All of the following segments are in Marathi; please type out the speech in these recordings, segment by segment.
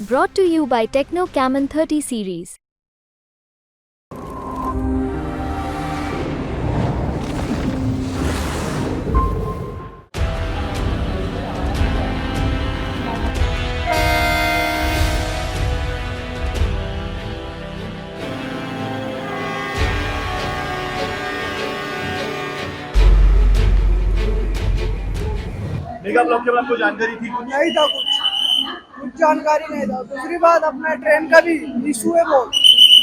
Brought to you by Techno Camon 30 series. Mega block के बाद आपको जानकारी थी कुछ नहीं था कुछ कुछ जानकारी नहीं था। दूसरी बात अपना ट्रेन का भी इशू है बहुत।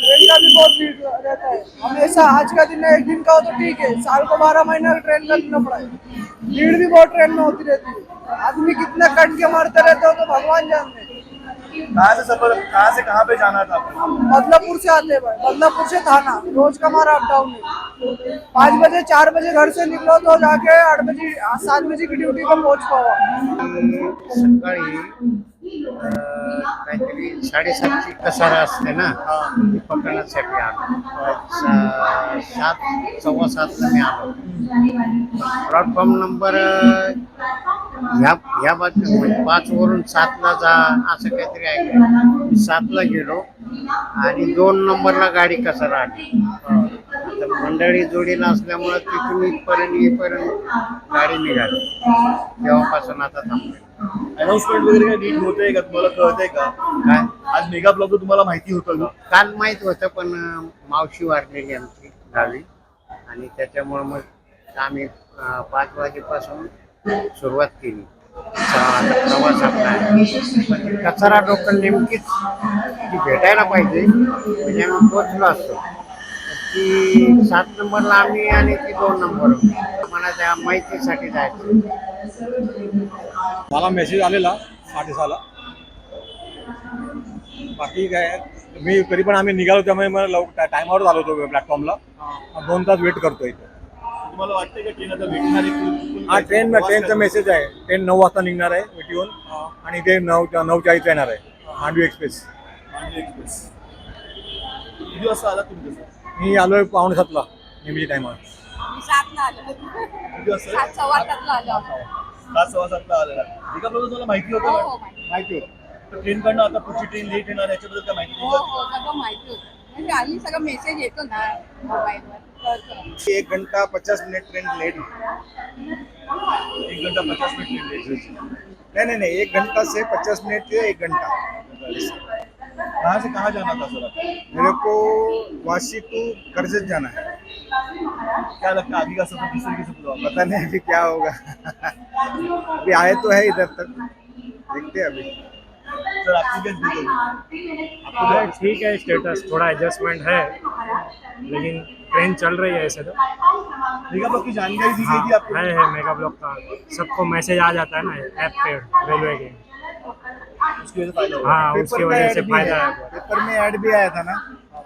ट्रेन का भी बहुत भीड़ रहता है। हमेशा आज का दिन है, एक दिन का हो तो ठीक है। साल को बारह महीना का ट्रेन का लेना पड़ा है। भीड़ भी बहुत ट्रेन में होती रहती है। आदमी कितना कट के मारते रहते हो तो भगवान जानते हैं। कहाँ से सफ़र कहाँ से कहाँ पे जाना था बदलापुर से आते हैं भाई। बदलापुर से थाना रोज का हमारा अप डाउन है। पाँच बजे चार बजे घर से निकलो तो जाके आठ बजे सात बजे की ड्यूटी पर पहुँच पाओ सकाळी काहीतरी साडेसातची कसारा असते ना ती पकडण्यासाठी आलो. सात सव्वा सातला मी आलो. प्लॅटफॉर्म नंबर ह्या ह्या बाजू म्हणजे पाच वरून सातला जा असं काहीतरी ऐकलं मी सातला गेलो आणि दोन नंबरला गाडी कसारा आली. आता मंडळी जोडीला असल्यामुळं तिथून इथपर्यंत येईपर्यंत गाडी निघाली. तेव्हापासून आता थांबलो अनाउन्समेंट वगैरे काही नीट होतंय का? तुम्हाला कळतंय का? काय? आज मेगा ब्लॉक तुम्हाला माहिती होतं काल माहीत होतं पण मावशी वारलेली आमची गावी. आणि त्याच्यामुळं मग आम्ही पाच वाजेपासून सुरुवात केली. प्रवास आपला कचरा लोकल नेमकीच ती भेटायला पाहिजे. म्हणजे आम्ही पोचलो असतो. ती सात नंबरला आम्ही आणि ती दोन नंबर. मला त्या माहितीसाठी जायचं. मला मेसेज आलेला साडेसहाला बाकी काय मी तरी पण आम्ही निघालो त्यामुळे मला लव टायमावर आलो होतो प्लॅटफॉर्मला दोन तास वेट करतोय इथे. तुम्हाला वाटतंय का ट्रेन आता भेटणार आहे? कुठून- हा ट्रेन ट्रेनचा? मेसेज आहे. ट्रेन नऊ वाजता निघणार आहे वेटीहून आणि ते नऊ नऊ चाळीस येणार आहे. मांडवी एक्सप्रेस मांडवी एक्सप्रेस किती वाजता आला तुम्ही तसं मी आलोय पावणे सातला नेहमीच्या टायमावर मी सातला आलो. किती वाजता? सात सव्वा सातला आलो सात सव्वा सातला आलेला ब्लॉक तुम्हाला माहिती हो होतं हो का? माहिती. माहिती होतं. तर ट्रेन कडनं आता पुढची ट्रेन लेट येणार याच्याबद्दल काय माहिती हो होतं? हो सगळं माहिती होतं. म्हणजे हल्ली सगळं मेसेज येतो ना मोबाईलवर कळतं. एक घंटा पचास मिनट ट्रेन लेट एक घंटा पचास मिनिट ट्रेन लेट. नहीं नहीं नहीं एक घंटा से पचास मिनट से एक घंटा. कहाँ से कहाँ जाना था सर? मेरे को वाशी टू करजत जाना है। क्या लगता है आगे का सफ़र किस तरीके से पूरा होगा? पता नहीं अभी क्या होगा। अभी आए तो है इधर तक। देखते हैं अभी। सर आपकी होगी। है ठीक है स्टेटस थोड़ा एडजस्टमेंट है लेकिन ट्रेन चल रही है ऐसे तो। मेगा ब्लॉक की जानकारी दी हाँ गई थी आपको? है है मेगा ब्लॉक का। सबको मैसेज आ जाता है ना ऐप पे रेलवे के। उसकी वजह से फ़ायदा होगा हाँ पेपर उसकी में वजह ऐड से भी फ़ायदा है। है पेपर में ऐड भी आया था ना?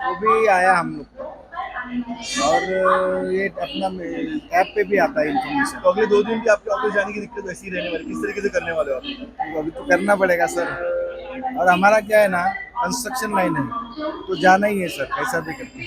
वो भी आया हम लोग को। और ये अपना ऐप पे भी आता है इन्फॉर्मेशन तो अगले दो दिन भी आपके ऑफ़िस जाने की दिक्कत वैसी रहने वाली किस तरीके से करने वाले हो आप? अभी तो करना पड़ेगा सर और हमारा क्या है ना कंस्ट्रक्शन लाइन है। तो जाना ही है सर कैसा भी करके